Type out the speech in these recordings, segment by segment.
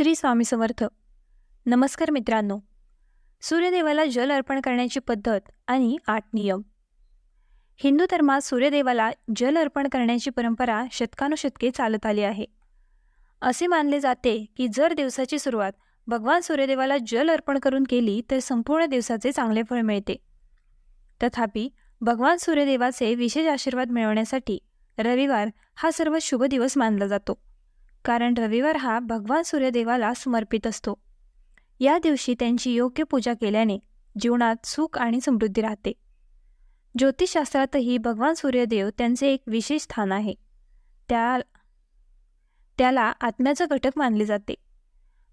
श्री स्वामी समर्थ. नमस्कार मित्रांनो. सूर्यदेवाला जल अर्पण करण्याची पद्धत आणि आठ नियम. हिंदू धर्मात सूर्यदेवाला जल अर्पण करण्याची परंपरा शतकानुशतके चालत आली आहे. असे मानले जाते की जर दिवसाची सुरुवात भगवान सूर्यदेवाला जल अर्पण करून केली तर संपूर्ण दिवसाचे चांगले फळ मिळते. तथापि भगवान सूर्यदेवाचे विशेष आशीर्वाद मिळवण्यासाठी रविवार हा सर्व शुभ दिवस मानला जातो. कारण रविवार हा भगवान सूर्यदेवाला समर्पित असतो. या दिवशी त्यांची योग्य पूजा केल्याने जीवनात सुख आणि समृद्धी राहते. ज्योतिषशास्त्रातही भगवान सूर्यदेव त्यांचे एक विशेष स्थान आहे. त्या त्याला आत्म्याचा घटक मानले जाते.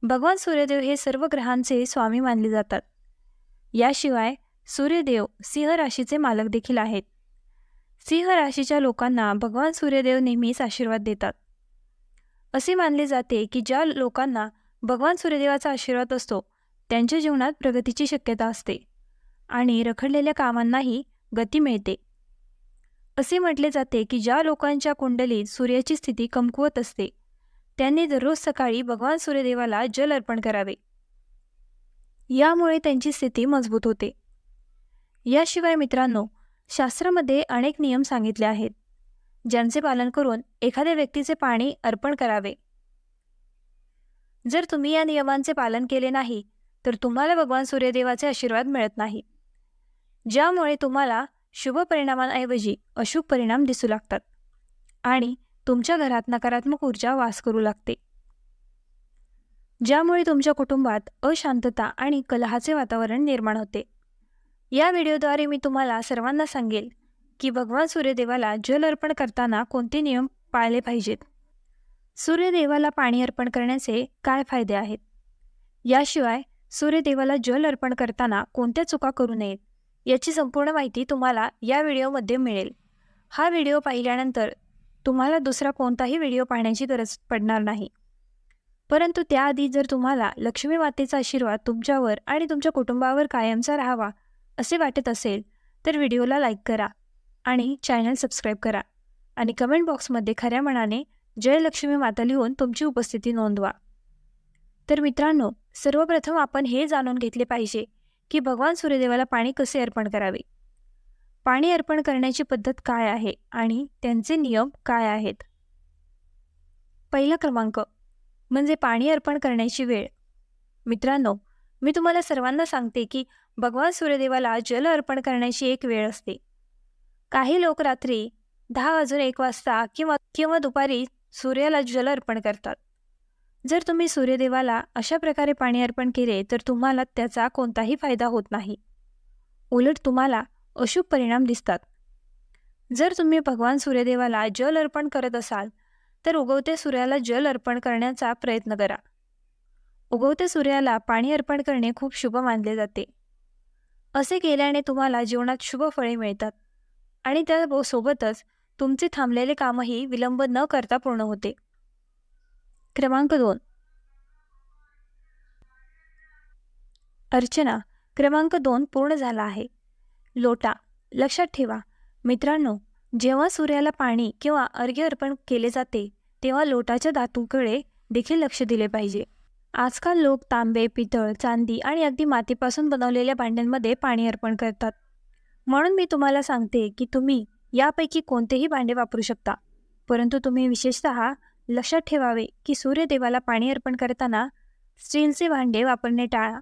भगवान सूर्यदेव हे सर्व ग्रहांचे स्वामी मानले जातात. याशिवाय सूर्यदेव सिंह राशीचे मालक देखील आहेत. सिंह राशीच्या लोकांना भगवान सूर्यदेव नेहमीच आशीर्वाद देतात. असे मानले जाते की ज्या लोकांना भगवान सूर्यदेवाचा आशीर्वाद असतो त्यांच्या जीवनात प्रगतीची शक्यता असते आणि रखडलेल्या कामांनाही गती मिळते. असे म्हटले जाते की ज्या लोकांच्या कुंडलीत सूर्याची स्थिती कमकुवत असते त्यांनी दररोज सकाळी भगवान सूर्यदेवाला जल अर्पण करावे. यामुळे त्यांची स्थिती मजबूत होते. याशिवाय मित्रांनो शास्त्रामध्ये अनेक नियम सांगितले आहेत. ज्यांचे पालन करून एखाद्या व्यक्तीचे पाणी अर्पण करावे. जर तुम्ही या नियमांचे पालन केले नाही तर तुम्हाला भगवान सूर्यदेवाचे आशीर्वाद मिळत नाही. ज्यामुळे तुम्हाला शुभ परिणामांऐवजी अशुभ परिणाम दिसू लागतात आणि तुमच्या घरात नकारात्मक ऊर्जा वास करू लागते. ज्यामुळे तुमच्या कुटुंबात अशांतता आणि कलहाचे वातावरण निर्माण होते. या व्हिडिओद्वारे मी तुम्हाला सर्वांना सांगेल की भगवान सूर्यदेवाला जल अर्पण करताना कोणते नियम पाळले पाहिजेत? सूर्यदेवाला पाणी अर्पण करण्याचे काय फायदे आहेत? याशिवाय सूर्यदेवाला जल अर्पण करताना कोणत्या चुका करू नयेत याची संपूर्ण माहिती तुम्हाला या व्हिडिओमध्ये मिळेल. हा व्हिडिओ पाहिल्यानंतर तुम्हाला दुसरा कोणताही व्हिडिओ पाहण्याची गरज पडणार नाही. परंतु त्याआधी जर तुम्हाला लक्ष्मी मातेचा आशीर्वाद तुमच्यावर आणि तुमच्या कुटुंबावर कायमचा राहावा असे वाटत असेल तर व्हिडिओला लाईक करा. आणि चॅनल सबस्क्राईब करा. आणि कमेंट बॉक्समध्ये खऱ्या मनाने जयलक्ष्मी माता लिहून तुमची उपस्थिती नोंदवा. तर मित्रांनो सर्वप्रथम आपण हे जाणून घेतले पाहिजे की भगवान सूर्यदेवाला पाणी कसे अर्पण करावे? पाणी अर्पण करण्याची पद्धत काय आहे आणि त्यांचे नियम काय आहेत? पहिला क्रमांक म्हणजे पाणी अर्पण करण्याची वेळ. मित्रांनो मी तुम्हाला सर्वांना सांगते की भगवान सूर्यदेवाला जल अर्पण करण्याची एक वेळ असते. काही लोक रात्री दहा वाजून एक वाजता किंवा किंवा दुपारी सूर्याला जल अर्पण करतात. जर तुम्ही सूर्यदेवाला अशा प्रकारे पाणी अर्पण केले तर तुम्हाला त्याचा कोणताही फायदा होत नाही. उलट तुम्हाला अशुभ परिणाम दिसतात. जर तुम्ही भगवान सूर्यदेवाला जल अर्पण करत असाल तर उगवत्या सूर्याला जल अर्पण करण्याचा प्रयत्न करा. उगवत्या सूर्याला पाणी अर्पण करणे खूप शुभ मानले जाते. असे केल्याने तुम्हाला जीवनात शुभ फळे मिळतात. आणि त्या सोबतच तुमचे थांबलेले कामही विलंब न करता पूर्ण होते. क्रमांक दोन. अर्चना क्रमांक दोन पूर्ण झाला आहे. लोटा लक्षात ठेवा मित्रांनो जेव्हा सूर्याला पाणी किंवा अर्घ्य अर्पण केले जाते तेव्हा लोटाच्या धातूकडे देखील लक्ष दिले पाहिजे. आजकाल लोक तांबे पितळ चांदी आणि अगदी मातीपासून बनवलेल्या भांड्यांमध्ये पाणी अर्पण करतात. म्हणून मी तुम्हाला सांगते की तुम्ही यापैकी कोणतेही भांडे वापरू शकता. परंतु तुम्ही विशेषतः लक्षात ठेवावे की सूर्यदेवाला पाणी अर्पण करताना स्टीलचे भांडे वापरणे टाळा.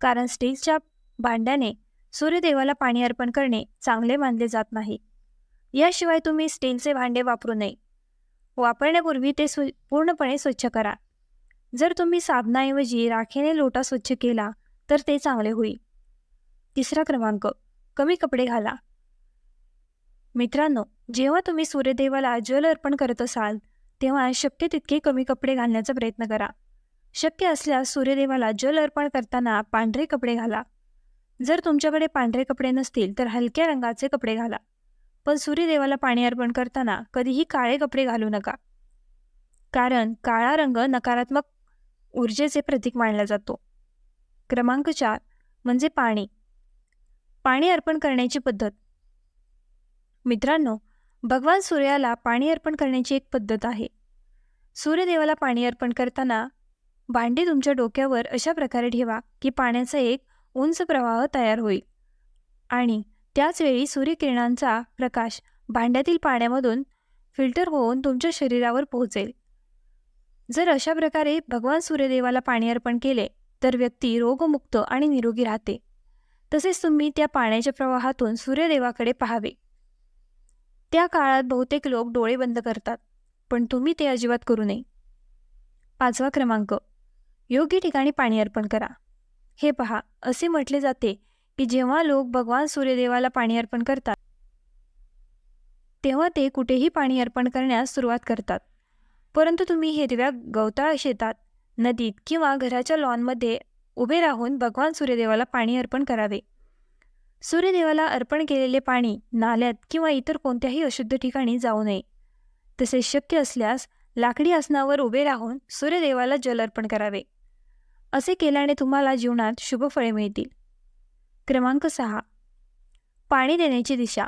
कारण स्टीलच्या भांड्याने सूर्यदेवाला पाणी अर्पण करणे चांगले मानले जात नाही. याशिवाय तुम्ही स्टीलचे भांडे वापरू नये. वापरण्यापूर्वी ते सु पूर्णपणे स्वच्छ करा. जर तुम्ही साबणाऐवजी राखेने लोटा स्वच्छ केला तर ते चांगले होईल. तिसरा क्रमांक. कमी कपडे घाला. मित्रांनो जेव्हा तुम्ही सूर्यदेवाला जल अर्पण करत असाल तेव्हा शक्य तितके कमी कपडे घालण्याचा प्रयत्न करा. शक्य असल्यास सूर्यदेवाला जल अर्पण करताना पांढरे कपडे घाला. जर तुमच्याकडे पांढरे कपडे नसतील तर हलक्या रंगाचे कपडे घाला. पण सूर्यदेवाला पाणी अर्पण करताना कधीही काळे कपडे घालू नका. कारण काळा रंग नकारात्मक ऊर्जेचे प्रतीक मानला जातो. क्रमांक चार म्हणजे पाणी. पाणी अर्पण करण्याची पद्धत. मित्रांनो भगवान सूर्याला पाणी अर्पण करण्याची एक पद्धत आहे. सूर्यदेवाला पाणी अर्पण करताना भांडी तुमच्या डोक्यावर अशा प्रकारे ठेवा की पाण्याचा एक उंच प्रवाह तयार होईल. आणि त्याचवेळी सूर्यकिरणांचा प्रकाश भांड्यातील पाण्यामधून फिल्टर होऊन तुमच्या शरीरावर पोहोचेल. जर अशा प्रकारे भगवान सूर्यदेवाला पाणी अर्पण केले तर व्यक्ती रोगमुक्त आणि निरोगी राहते. तसेच तुम्ही त्या पाण्याच्या प्रवाहातून सूर्यदेवाकडे पाहावे. त्या काळात बहुतेक लोक डोळे बंद करतात पण तुम्ही ते अजिबात करू नये. पाचवा क्रमांक योग्य ठिकाणी पाणी अर्पण करा. हे पहा असे म्हटले जाते की जेव्हा लोक भगवान सूर्यदेवाला पाणी अर्पण करतात तेव्हा ते कुठेही पाणी अर्पण करण्यास सुरुवात करतात. परंतु तुम्ही हिरव्या गवताळ शेतात नदीत किंवा घराच्या लॉनमध्ये उभे राहून भगवान सूर्यदेवाला पाणी अर्पण करावे. सूर्यदेवाला अर्पण केलेले पाणी नाल्यात किंवा इतर कोणत्याही अशुद्ध ठिकाणी जाऊ नये. तसेच शक्य असल्यास लाकडी आसनावर उभे राहून सूर्यदेवाला जल अर्पण करावे. असे केल्याने तुम्हाला जीवनात शुभ फळे मिळतील. क्रमांक सहा. पाणी देण्याची दिशा.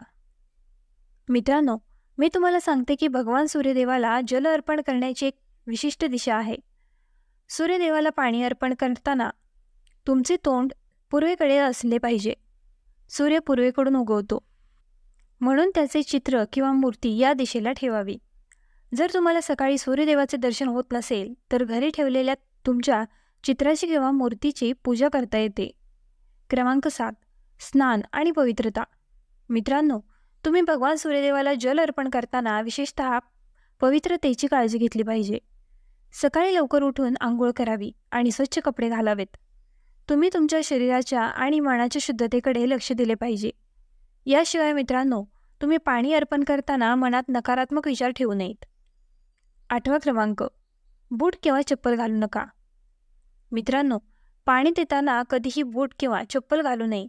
मित्रांनो मी तुम्हाला सांगते की भगवान सूर्यदेवाला जल अर्पण करण्याची एक विशिष्ट दिशा आहे. सूर्यदेवाला पाणी अर्पण करताना तुमचे तोंड पूर्वेकडे असले पाहिजे. सूर्य पूर्वेकडून उगवतो. म्हणून त्याचे चित्र किंवा मूर्ती या दिशेला ठेवावी. जर तुम्हाला सकाळी सूर्यदेवाचे दर्शन होत नसेल तर घरी ठेवलेल्या तुमच्या चित्राची किंवा मूर्तीची पूजा करता येते. क्रमांक सात. स्नान आणि पवित्रता. मित्रांनो तुम्ही भगवान सूर्यदेवाला जल अर्पण करताना विशेषत पवित्रतेची काळजी घेतली पाहिजे. सकाळी लवकर उठून आंघोळ करावी आणि स्वच्छ कपडे घालावेत. तुम्ही तुमच्या शरीराच्या आणि मनाच्या शुद्धतेकडे लक्ष दिले पाहिजे. याशिवाय मित्रांनो तुम्ही पाणी अर्पण करताना मनात नकारात्मक विचार ठेवू नयेत. आठवा क्रमांक बूट किंवा चप्पल घालू नका. मित्रांनो पाणी देताना कधीही बूट किंवा चप्पल घालू नये.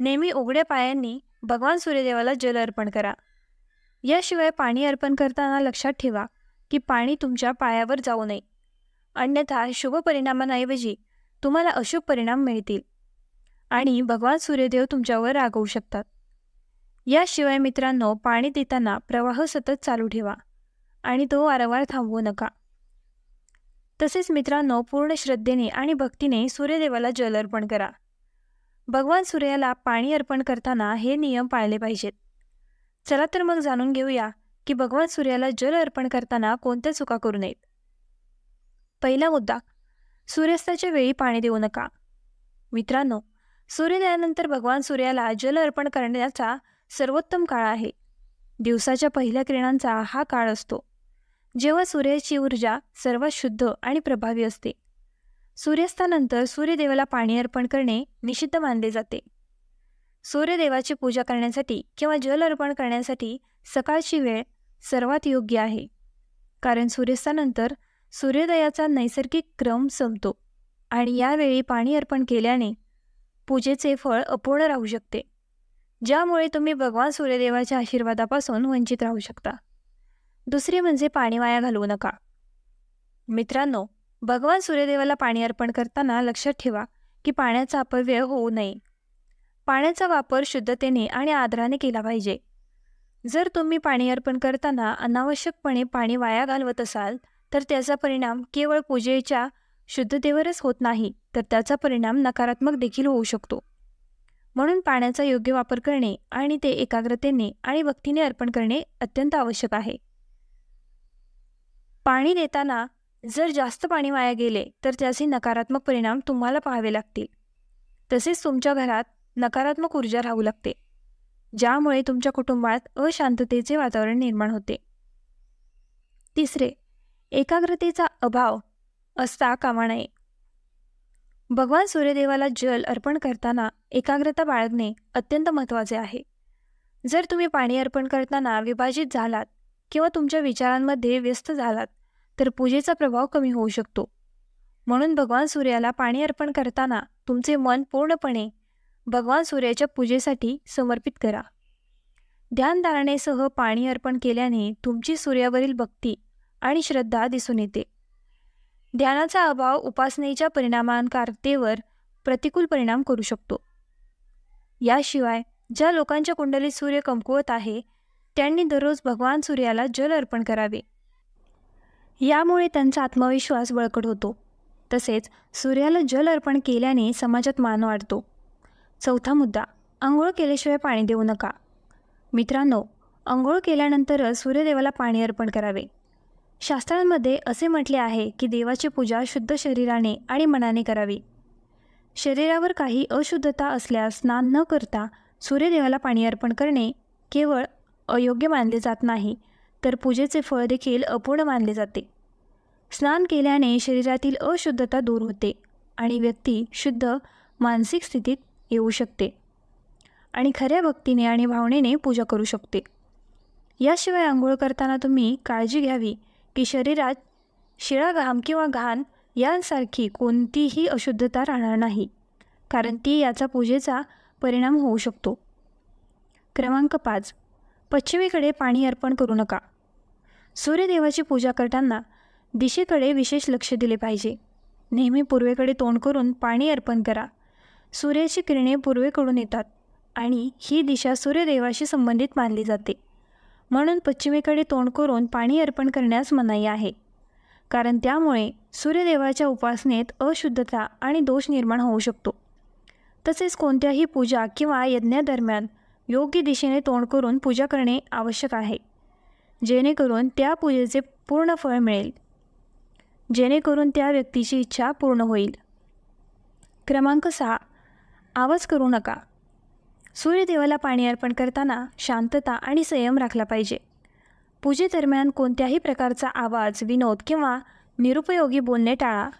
नेहमी उघड्या पायांनी भगवान सूर्यदेवाला जल अर्पण करा. याशिवाय पाणी अर्पण करताना लक्षात ठेवा की पाणी तुमच्या पायावर जाऊ नये. अन्यथा शुभ परिणामांऐवजी तुम्हाला अशुभ परिणाम मिळतील. आणि भगवान सूर्यदेव तुमच्यावर रागवू शकतात. याशिवाय मित्रांनो पाणी देताना प्रवाह सतत चालू ठेवा. आणि तो वारंवार थांबवू नका. तसेच मित्रांनो पूर्ण श्रद्धेने आणि भक्तीने सूर्यदेवाला जल अर्पण करा. भगवान सूर्याला पाणी अर्पण करताना हे नियम पाळले पाहिजेत. चला तर मग जाणून घेऊया की भगवान सूर्याला जल अर्पण करताना कोणत्या चुका करू नयेत. पहिला मुद्दा सूर्यास्ताच्या वेळी पाणी देऊ नका. मित्रांनो सूर्योदयानंतर भगवान सूर्याला जल अर्पण करण्याचा सर्वोत्तम काळ आहे. दिवसाच्या पहिल्या किरणांचा हा काळ असतो. जेव्हा सूर्याची ऊर्जा सर्वात शुद्ध आणि प्रभावी असते. सूर्यास्तानंतर सूर्यदेवाला पाणी अर्पण करणे निषिद्ध मानले जाते. सूर्यदेवाची पूजा करण्यासाठी किंवा जल अर्पण करण्यासाठी सकाळची वेळ सर्वात योग्य आहे. कारण सूर्यास्तानंतर सूर्योदयाचा नैसर्गिक क्रम संपतो आणि यावेळी पाणी अर्पण केल्याने पूजेचे फळ अपूर्ण राहू शकते. ज्यामुळे तुम्ही भगवान सूर्यदेवाच्या आशीर्वादापासून वंचित राहू शकता. दुसरे म्हणजे पाणी वाया घालवू नका. मित्रांनो भगवान सूर्यदेवाला पाणी अर्पण करताना लक्षात ठेवा की पाण्याचा अपव्यय होऊ नये. पाण्याचा वापर शुद्धतेने आणि आदराने केला पाहिजे. जर तुम्ही पाणी अर्पण करताना अनावश्यकपणे पाणी वाया घालवत असाल तर त्याचा परिणाम केवळ पूजेच्या शुद्धतेवरच होत नाही तर त्याचा परिणाम नकारात्मक देखील होऊ शकतो. म्हणून पाण्याचा योग्य वापर करणे आणि ते एकाग्रतेने आणि भक्तीने अर्पण करणे अत्यंत आवश्यक आहे. पाणी देताना जर जास्त पाणी वाया गेले तर त्याचे नकारात्मक परिणाम तुम्हाला पाहावे लागतील. तसेच तुमच्या घरात नकारात्मक ऊर्जा राहू लागते ज्यामुळे तुमच्या कुटुंबात अशांततेचे वातावरण निर्माण होते. तिसरे एकाग्रतेचा अभाव असता कामा नये. भगवान सूर्यदेवाला जल अर्पण करताना एकाग्रता बाळगणे अत्यंत महत्त्वाचे आहे. जर तुम्ही पाणी अर्पण करताना विभाजित झालात किंवा तुमच्या विचारांमध्ये व्यस्त झालात तर पूजेचा प्रभाव कमी होऊ शकतो. म्हणून भगवान सूर्याला पाणी अर्पण करताना तुमचे मन पूर्णपणे भगवान सूर्याच्या पूजेसाठी समर्पित करा. ध्यानधारणेसह पाणी अर्पण केल्याने तुमची सूर्यावरील भक्ती आणि श्रद्धा दिसून येते. ध्यानाचा अभाव उपासनेच्या परिणामांकारतेवर प्रतिकूल परिणाम करू शकतो. याशिवाय ज्या लोकांच्या कुंडलीत सूर्य कमकुवत आहे त्यांनी दररोज भगवान सूर्याला जल अर्पण करावे. यामुळे त्यांचा आत्मविश्वास बळकट होतो. तसेच सूर्याला जल अर्पण केल्याने समाजात मान वाढतो. चौथा मुद्दा आंघोळ केल्याशिवाय पाणी देऊ नका. मित्रांनो आंघोळ केल्यानंतरच सूर्यदेवाला पाणी अर्पण करावे. शास्त्रांमध्ये असे म्हटले आहे की देवाची पूजा शुद्ध शरीराने आणि मनाने करावी. शरीरावर काही अशुद्धता असल्यास स्नान न करता सूर्यदेवाला पाणी अर्पण करणे केवळ अयोग्य मानले जात नाही तर पूजेचे फळ देखील अपूर्ण मानले जाते. स्नान केल्याने शरीरातील अशुद्धता दूर होते आणि व्यक्ती शुद्ध मानसिक स्थितीत येऊ शकते आणि खऱ्या भक्तीने आणि भावनेने पूजा करू शकते. याशिवाय आंघोळ करताना तुम्ही काळजी घ्यावी. की शरीरात शिळा घाम किंवा घाण यांसारखी कोणतीही अशुद्धता राहणार नाही कारण ती याचा पूजेचा परिणाम होऊ शकतो. क्रमांक पाच. पश्चिमेकडे पाणी अर्पण करू नका. सूर्यदेवाची पूजा करताना दिशेकडे विशेष लक्ष दिले पाहिजे. नेहमी पूर्वेकडे तोंड करून पाणी अर्पण करा. सूर्याची किरणे पूर्वेकडून येतात आणि ही दिशा सूर्यदेवाशी संबंधित मानली जाते. म्हणून पश्चिमेकडे तोंड करून पाणी अर्पण करण्यास मनाई आहे. कारण त्यामुळे सूर्यदेवाच्या उपासनेत अशुद्धता आणि दोष निर्माण होऊ शकतो. तसेच कोणत्याही पूजा किंवा यज्ञादरम्यान योग्य दिशेने तोंड करून पूजा करणे आवश्यक आहे. जेणेकरून त्या पूजेचे पूर्ण फळ मिळेल. जेणेकरून त्या व्यक्तीची इच्छा पूर्ण होईल. क्रमांक सहा. आवाज करू नका. सूर्यदेवाला पाणी अर्पण करताना शांतता आणि संयम राखला पाहिजे. पूजेदरम्यान कोणत्याही प्रकारचा आवाज विनोद किंवा निरुपयोगी बोलणे टाळा.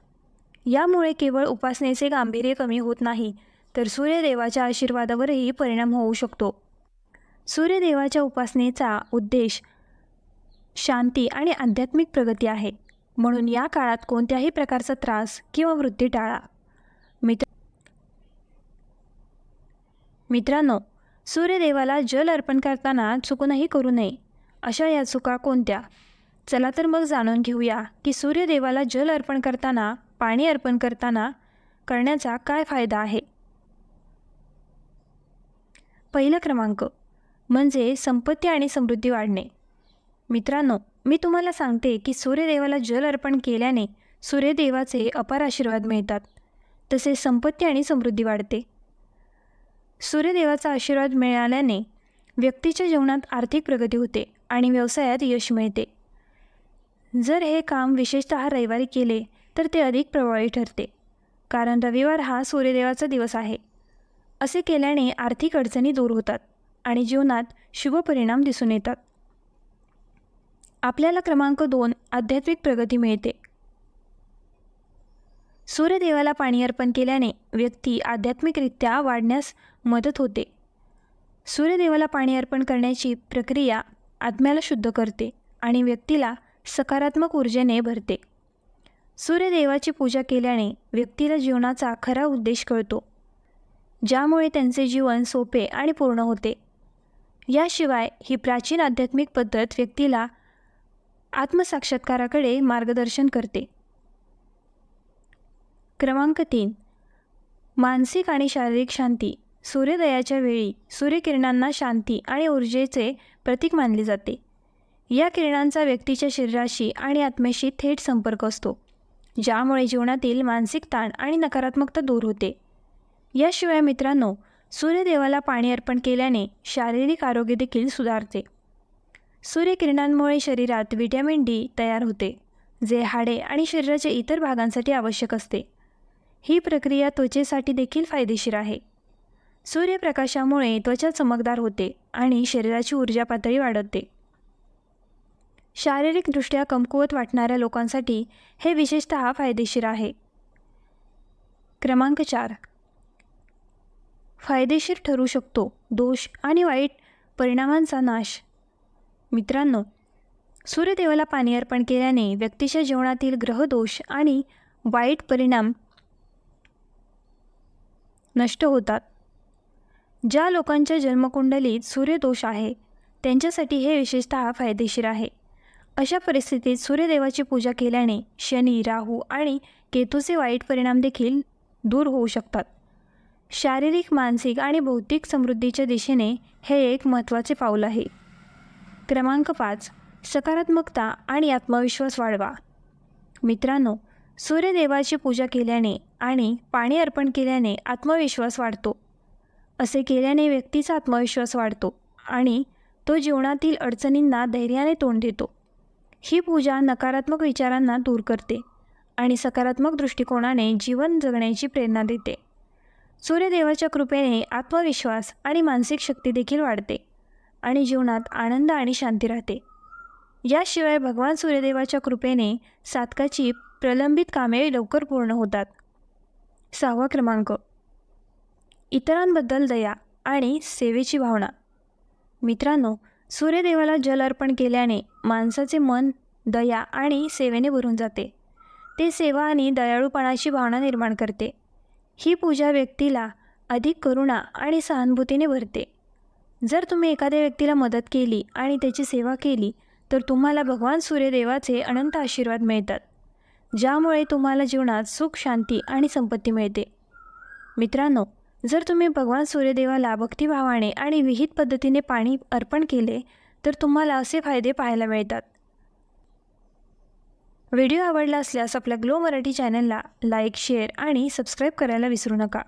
यामुळे केवळ उपासनेचे गांभीर्य कमी होत नाही तर सूर्यदेवाच्या आशीर्वादावरही परिणाम होऊ शकतो. सूर्यदेवाच्या उपासनेचा उद्देश शांती आणि आध्यात्मिक प्रगती आहे. म्हणून या काळात कोणत्याही प्रकारचा त्रास किंवा वृद्धी टाळा. मित्रांनो सूर्यदेवाला जल अर्पण करताना चुकूनही करू नये. अशा या चुका कोणत्या? चला तर मग जाणून घेऊया की सूर्यदेवाला जल अर्पण करताना पाणी अर्पण करताना करण्याचा काय फायदा आहे. पहिला क्रमांक म्हणजे संपत्ती आणि समृद्धी वाढणे. मित्रांनो मी तुम्हाला सांगते की सूर्यदेवाला जल अर्पण केल्याने सूर्यदेवाचे अपार आशीर्वाद मिळतात. तसेच संपत्ती आणि समृद्धी वाढते. सूर्यदेवाचा आशीर्वाद मिळाल्याने व्यक्तीच्या जीवनात आर्थिक प्रगती होते आणि व्यवसायात यश मिळते. जर हे काम विशेषतः रविवारी केले तर ते अधिक प्रभावी ठरते कारण रविवार हा सूर्यदेवाचा दिवस आहे. असे केल्याने आर्थिक अडचणी दूर होतात आणि जीवनात शुभ परिणाम दिसून येतात. आपल्याला क्रमांक दोन आध्यात्मिक प्रगती मिळते. सूर्यदेवाला पाणी अर्पण केल्याने व्यक्ती आध्यात्मिकरित्या वाढण्यास मदत होते. सूर्यदेवाला पाणी अर्पण करण्याची प्रक्रिया आत्म्याला शुद्ध करते आणि व्यक्तीला सकारात्मक ऊर्जेने भरते. सूर्यदेवाची पूजा केल्याने व्यक्तीला जीवनाचा खरा उद्देश कळतो. ज्यामुळे त्यांचे जीवन सोपे आणि पूर्ण होते. याशिवाय ही प्राचीन आध्यात्मिक पद्धत व्यक्तीला आत्मसाक्षात्काराकडे मार्गदर्शन करते. क्रमांक तीन. मानसिक आणि शारीरिक शांती. सूर्योदयाच्या वेळी सूर्यकिरणांना शांती आणि ऊर्जेचे प्रतीक मानले जाते. या किरणांचा व्यक्तीच्या शरीराशी आणि आत्म्याशी थेट संपर्क असतो ज्यामुळे जीवनातील मानसिक ताण आणि नकारात्मकता दूर होते. याशिवाय मित्रांनो सूर्यदेवाला पाणी अर्पण केल्याने शारीरिक आरोग्य देखील सुधारते. सूर्यकिरणांमुळे शरीरात व्हिटॅमिन डी तयार होते जे हाडे आणि शरीराच्या इतर भागांसाठी आवश्यक असते. ही प्रक्रिया त्वचेसाठी देखील फायदेशीर आहे. सूर्यप्रकाशामुळे त्वचा चमकदार होते आणि शरीराची ऊर्जा पातळी वाढवते शारीरिकदृष्ट्या कमकुवत वाटणाऱ्या लोकांसाठी हे विशेषतः फायदेशीर आहे. क्रमांक चार. फायदेशीर ठरू शकतो दोष आणि वाईट परिणामांचा नाश. मित्रांनो सूर्यदेवाला पाणी अर्पण केल्याने व्यक्तीच्या जीवनातील ग्रहदोष आणि वाईट परिणाम नष्ट होतात. ज्या लोकांच्या जन्मकुंडलीत सूर्यदोष आहे त्यांच्यासाठी हे विशेषतः फायदेशीर आहे. अशा परिस्थितीत सूर्यदेवाची पूजा केल्याने शनी राहू आणि केतूचे वाईट परिणाम देखील दूर होऊ शकतात. शारीरिक मानसिक आणि भौतिक समृद्धीच्या दिशेने हे एक महत्त्वाचे पाऊल आहे. क्रमांक पाच. सकारात्मकता आणि आत्मविश्वास वाढवा. मित्रांनो सूर्यदेवाची पूजा केल्याने आणि पाणी अर्पण केल्याने आत्मविश्वास वाढतो. असे केल्याने व्यक्तीचा आत्मविश्वास वाढतो आणि तो जीवनातील अडचणींना धैर्याने तोंड देतो. ही पूजा नकारात्मक विचारांना दूर करते आणि सकारात्मक दृष्टिकोनाने जीवन जगण्याची प्रेरणा देते. सूर्यदेवाच्या कृपेने आत्मविश्वास आणि मानसिक शक्ती देखील वाढते आणि जीवनात आनंद आणि शांती राहते. याशिवाय भगवान सूर्यदेवाच्या कृपेने साधकाची प्रलंबित कामे लवकर पूर्ण होतात. सहावा क्रमांक. इतरांबद्दल दया आणि सेवेची भावना. मित्रांनो सूर्यदेवाला जल अर्पण केल्याने माणसाचे मन दया आणि सेवेने भरून जाते. ते सेवा आणि दयाळूपणाची भावना निर्माण करते. ही पूजा व्यक्तीला अधिक करुणा आणि सहानुभूतीने भरते. जर तुम्ही एखाद्या व्यक्तीला मदत केली आणि त्याची सेवा केली तर तुम्हाला भगवान सूर्यदेवाचे अनंत आशीर्वाद मिळतात. ज्यामुळे तुम्हाला जीवनात सुख शांती आणि संपत्ती मिळते. मित्रांनो जर तुम्ही भगवान सूर्यदेवाला भक्तिभावाने आणि विहित पद्धतीने पाणी अर्पण केले तर तुम्हाला असे फायदे पाहायला मिळतात. व्हिडिओ आवडला असल्यास आपल्या ग्लो मराठी चॅनलला लाईक शेअर आणि सबस्क्राईब करायला विसरू नका.